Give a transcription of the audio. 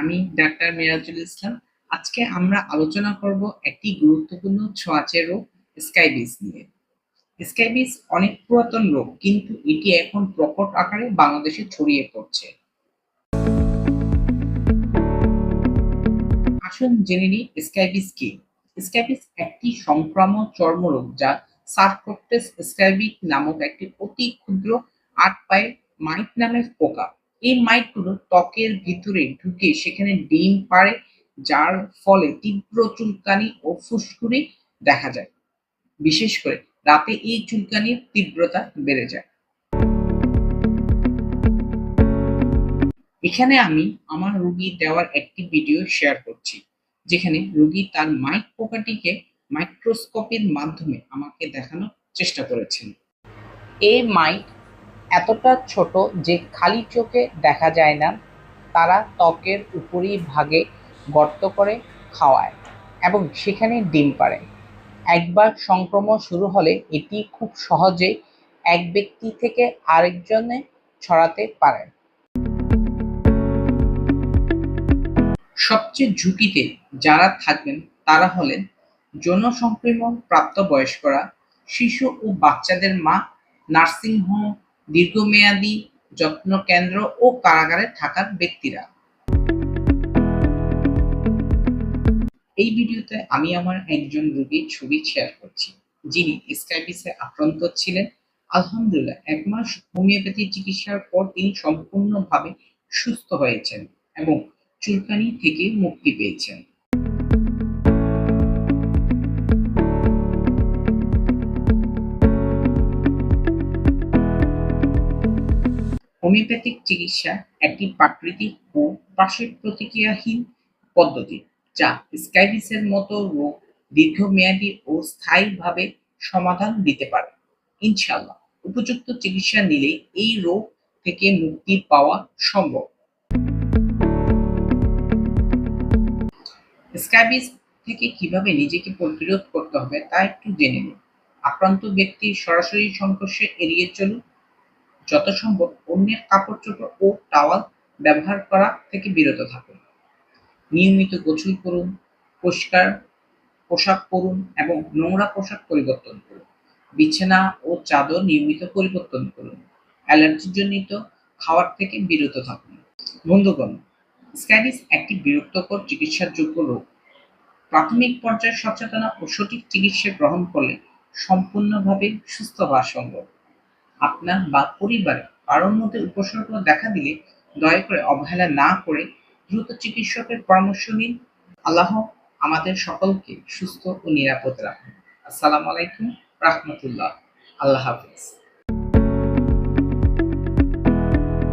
আমি ডাক্তার মিরাজুল ইসলাম। আজকে আমরা আলোচনা করব একটি গুরুত্বপূর্ণ ছোঁয়াচে রোগ স্কাইবিস নিয়ে। স্কাইবিস অনেক পুরাতন রোগ, কিন্তু এটি এখন প্রকট আকারে বাংলাদেশে ছড়িয়ে পড়ছে। আসুন জেনে নিই স্কাইবিস কি। স্কাইবিস একটি সংক্রামক চর্মরোগ যা সার্কোপ্টেস স্কাইবিক নামক একটি অতি ক্ষুদ্র আট পায়ের মাইট নামের পোকা। এই মাইটগুলো ত্বকের ভিতরে ঢুকে সেখানে ডিম পাড়ে, যার ফলে তীব্র চুলকানি ও ফুসকুড়ি দেখা যায়। বিশেষ করে রাতে এই চুলকানির তীব্রতা বেড়ে যায়। এখানে আমি আমার রুগী দেওয়ার একটি ভিডিও শেয়ার করছি, যেখানে রুগী তার মাইক পোকাটিকে মাইক্রোস্কোপের মাধ্যমে আমাকে দেখানোর চেষ্টা করেছেন। এই মাইট এতটা ছোট যে খালি চোখে দেখা যায় না, তারা ত্বকের উপরি ভাগে গর্ত করে খাওয়ায় এবং সেখানে ডিম পাড়ে। একবার সংক্রমণ শুরু হলে এটি খুব সহজে এক ব্যক্তি থেকে আরেকজনে ছড়াতে পারে। সবচেয়ে ঝুঁকিতে যারা থাকবেন, তারা হলেন যৌন সংক্রমণ প্রাপ্ত বয়স্করা, শিশু ও বাচ্চাদের মা নার্সিংহোম দীর্ঘমেয়াদী যত্ন কেন্দ্র ও কারাগারে থাকার ব্যক্তিরা। এই ভিডিওতে আমি আমার একজন রোগীর ছবি শেয়ার করছি। যিনি স্কাইবিসে আক্রান্ত ছিলেন। আলহামদুলিল্লাহ, এক মাস হোমিওপ্যাথি চিকিৎসার পর তিনি সম্পূর্ণভাবে সুস্থ হয়েছেন এবং চুলকানি থেকে মুক্তি পেয়েছেন। হোমিওপ্যাথিক চিকিৎসা একটি প্রাকৃতিক ও পার্শ্ব প্রতিক্রিয়াহীন পদ্ধতি, যা স্কাইবিসের মতো রোগ দীর্ঘমেয়াদী ও স্থায়ীভাবে সমাধান দিতে পারে। ইনশাল্লাহ উপযুক্ত চিকিৎসা নিলে এই রোগ থেকে মুক্তি পাওয়া সম্ভব। স্ক্যাবিস থেকে কীভাবে নিজেকে প্রতিরোধ করতে হবে তা একটু জেনে নিন। আক্রান্ত ব্যক্তির সরাসরি সংঘর্ষে এড়িয়ে চলুন। যত সম্ভব অন্যের কাপড় চোপড় ও টাওয়াল ব্যবহার করা থেকে বিরত থাকুন। নিয়মিত গোসল করুন, পরিষ্কার পোশাক পরুন এবং নোংরা পোশাক পরিবর্তন করুন। বিছানা ও চাদর নিয়মিত পরিবর্তন করুন। অ্যালার্জিজনিত খাওয়ার থেকে বিরত থাকুন। বন্ধুগণ স্ক্যাবিস একটি বিরক্তকর চিকিৎসার যোগ্য রোগ। প্রাথমিক পর্যায়ে সচেতনা ও সঠিক চিকিৎসা গ্রহণ করলে সম্পূর্ণভাবে সুস্থ হওয়া সম্ভব। আপনার বা পরিবারে কারোর মধ্যে উপসর্গ দেখা দিলে দয়া করে অবহেলা না করে দ্রুত চিকিৎসকের পরামর্শ নিন। আল্লাহ আমাদের সকলকে সুস্থ ও নিরাপদ রাখুন। আসসালামু আলাইকুম রাহমাতুল্লাহ। আল্লাহ হাফিজ।